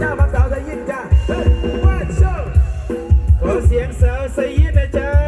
จ้ามาสาวสยินจ้าเฮ้ยว่าโชว์ขอเสียงสาวสยิดนะจ๊ะ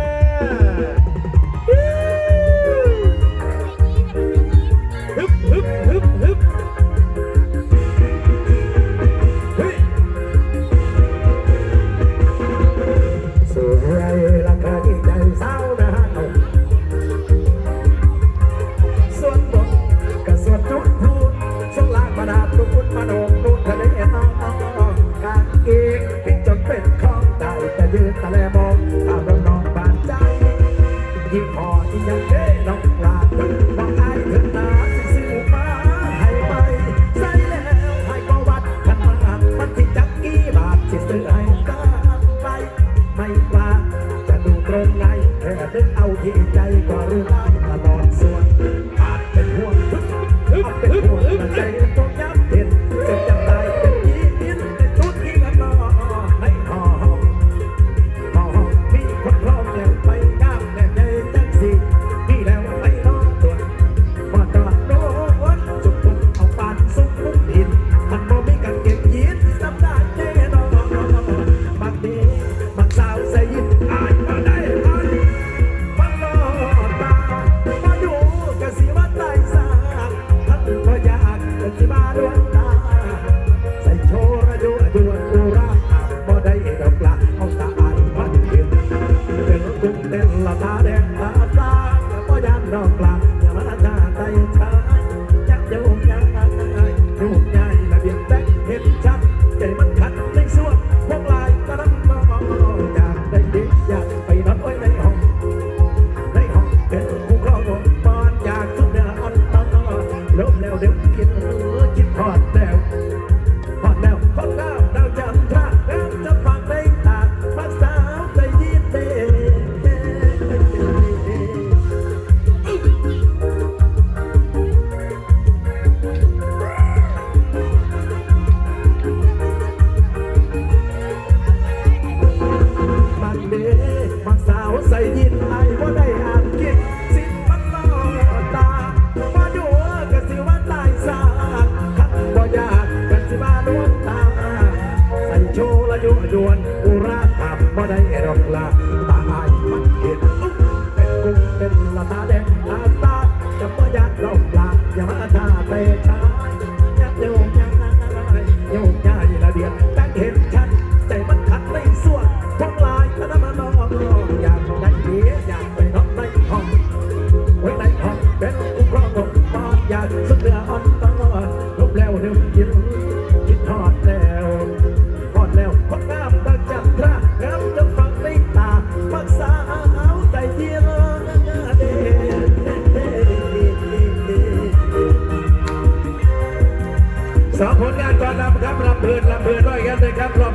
ยี่ห้อที่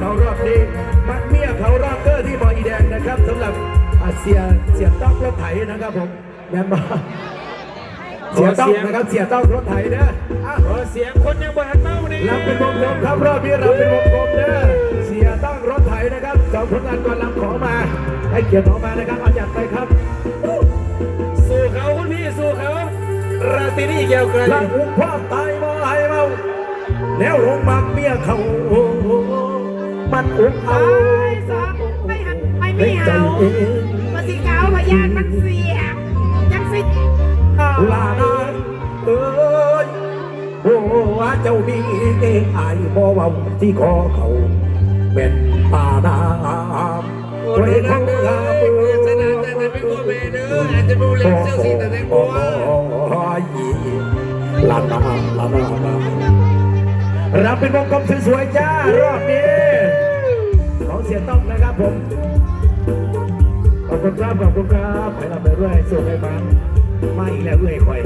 เขารอบนี้มักเมียเขารอบเกอร์ที่บออีแดงนะครับสำหรับอาเซียเสียต้องรถไถนะครับผมแมนบอเสียต้องนะครับเสียต้องรถไถเด้ออะขอเสียงคนยังบ่ทันเมานี่เราเป็นวงกลมครับรอบนี้เราเป็นวงกลมเด้อเสียต้องรถไถนะครับสองผลงานก่อนนำของมา ให้เกียรติของมานะครับเอาจัดไปครับสู้เขาคุณพี่สู้เขาราตรีนี่เกี่ยวกันลังหุงพ่อตายมาให้เมาแล้วลงมักเมียเขา มันอุ้มเอาไปสองไปหันไปไม่ใจเอาเองมาสิเกาพยานมันเสียจังสิลานาเอ้ยโอ้ว่าเจ้ามีเองอายบ่เว้าที่คอเขาเป็นป่าน้ำโอ้ยนักเด้อชนะแต่แต่เป็นตัวเมเด้ออาจจะดูเล็กเซลซีแต่แต่บัวลานาลานา รับเป็นวงกลมสวยๆจ้ารอบนี้ของเสียต้องนะครับผมขอบคุณครับขอบคุณครับไปเราไปเรื่อยส่งให้ฟังมาอีกแล้วเรื่อยคอย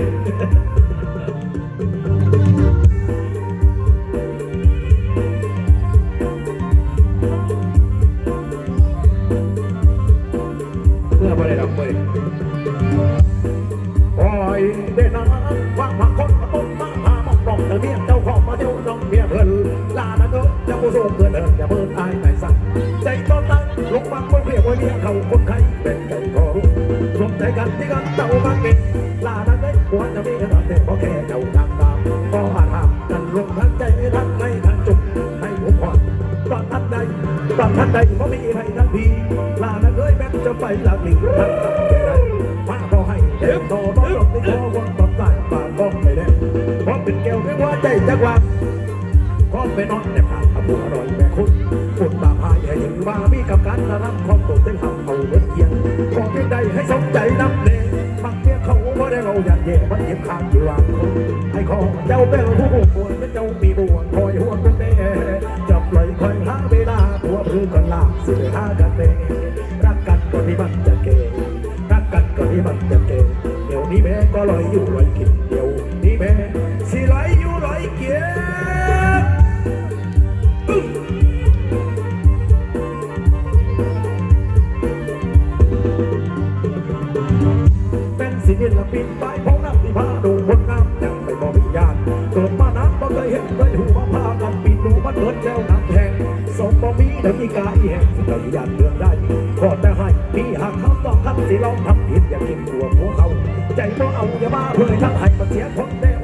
พื่อนเอินอย่าเพิ่นอายไหนสั่งใจต้นตั้งลงมาเมื่อเรียกว่าเมียเขาคนไข้เป็นไก่ของสมใจกันที่กันเจ้ามาเก่งลานะเด้อหัวจะมีกันแต่พอแค่เจ้าดำดำก็อาถามกันลงทั้งใจทั้งในทั้งจุกให้ผมพอดบางท่านใดบ่มีให้ทันทีลานะเอ้ยแม้จะไปลาหนึ่งท่านตั้งแก่ใดมาบ่ให้เด็กโตน้องในคอวันตอนใต้ป่าบ้องไม่ได้เพราะเป็นแก้วไม่ว่าใจจักวางก็ไปนอนในป่าท อร่อยแม่คุณคุณตาพายให้ถึงว่ามีกับการระรับของตัวเต็งทำเอาเล็ดเกียงขอเพียงใดให้สมใจนับเนมักเมียเขาว่าได้เราอยากเย่มันเก็บขาดอยู่วางคนให้ขอเจ้าเป็นผู้ป่วยเป็นเจ้ามีบ่วงคอยห่วงกันเด้จะปล่อยคอยหาเวลาตัวพรือกันลากสิหากันเด้รักกันก่อนที่มันจะเกรักกันก่อนที่มันจะเกเดี๋ยวนี้แม่ก็ลอยอยู่ลอยกินเดี๋ยวนี้แม่ ปีนศิลปินไปพงน้ำที่พาดูคนน้ำยังไม่บอกวิญญาณเกิดมาน้ำก็เคยเห็นเคยหูมาพากันปิดดูมันเกิดแล้วน้ำแทงสมบ่มีเดินมีกายแห้งสิเราอยากเลือกได้ขอแต่ให้พี่หากเขาต้องคันสิลองทำผิดอย่ากินตัวพวกเขา ใจก็เอาอย่ามาเพื่อทำให้มาเสียคนเดียว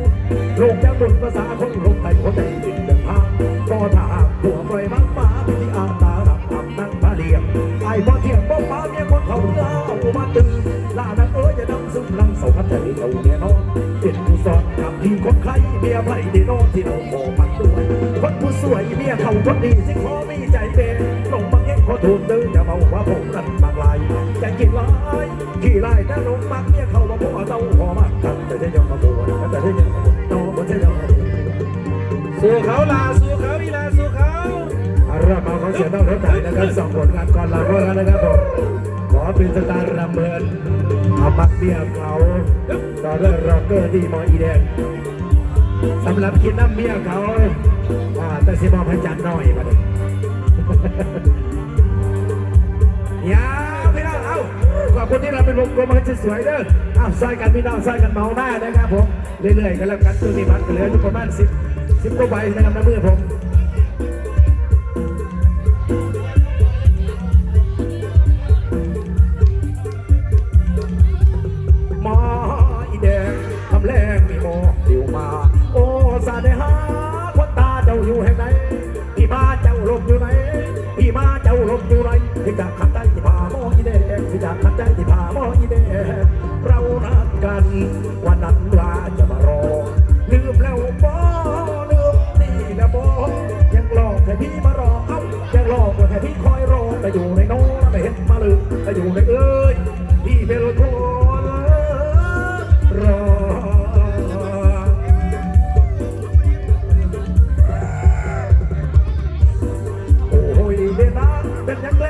ใครเมียไผ่ดีโนอนที่เราขอมันด้วยคนผู้สวยเมียเขาคนดีสิขอมีใจเป็นลงบางเอ็งขอทูลเดินอย่ามาว่าผมกันบางลายจะกินลายขี่ลายแต่ลงบางเมียเขาว่าพวกเต้าหอมากกันแต่จะยังมาบวนแต่จะยังมาบวนโตบ่ใช่ยังมสู้เขาลาสู้เขาอีลาสู้เขาอารามาขอเสียงต้อนรับถ่ายนะครับสองผลงานก่อนลาก็แล้วนะครับผมขอเป็นสตาร์รำเบินเอามักเมียเขาต่อด้วยร็อกเกอร์ที่มออีแดง สำหรับกินน้ำเมียเขาว่าแต่สิบองให้จันหน่อยมาเลยยาพี่น้องเอาขอบคุณที่เราเป็นวงกลมให้สวยๆเด้อเอาใส่กันพี่น้องใส่กันเมาหน้านะครับผมเรื่อยๆกันแล้วกันตัวนี้พันก็เหลืออยู่ประมานสิบสิบกว่าใบนะครับน้ำมือผม อยู่ในน้องไม่เห็นมาเลยแต่อยู่ในเอ้ยพี่เป็นคนรอโอ้ยเดนาเป็นยังไง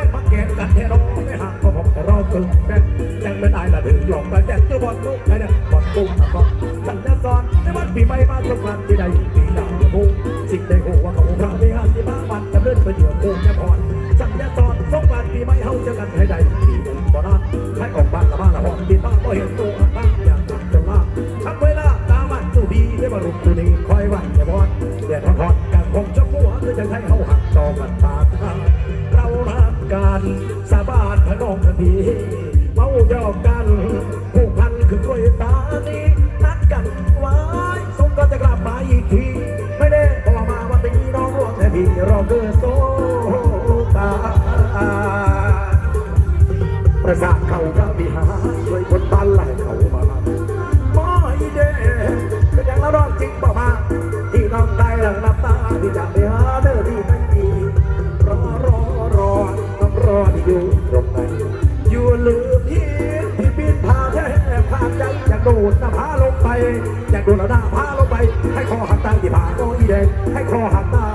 อยากโดดหน้าพาลงไป ให้คอหักตาที่ผาก้อีแดง ให้คอหักตา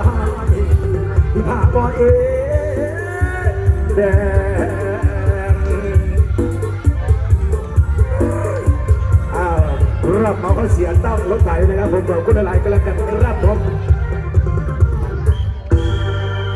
ที่ผาก็เอแดงอ้าวรับมาเขาเสียตั้งรถไถนะครับผมขอบคุณอะไรก็แล้วกันครับผม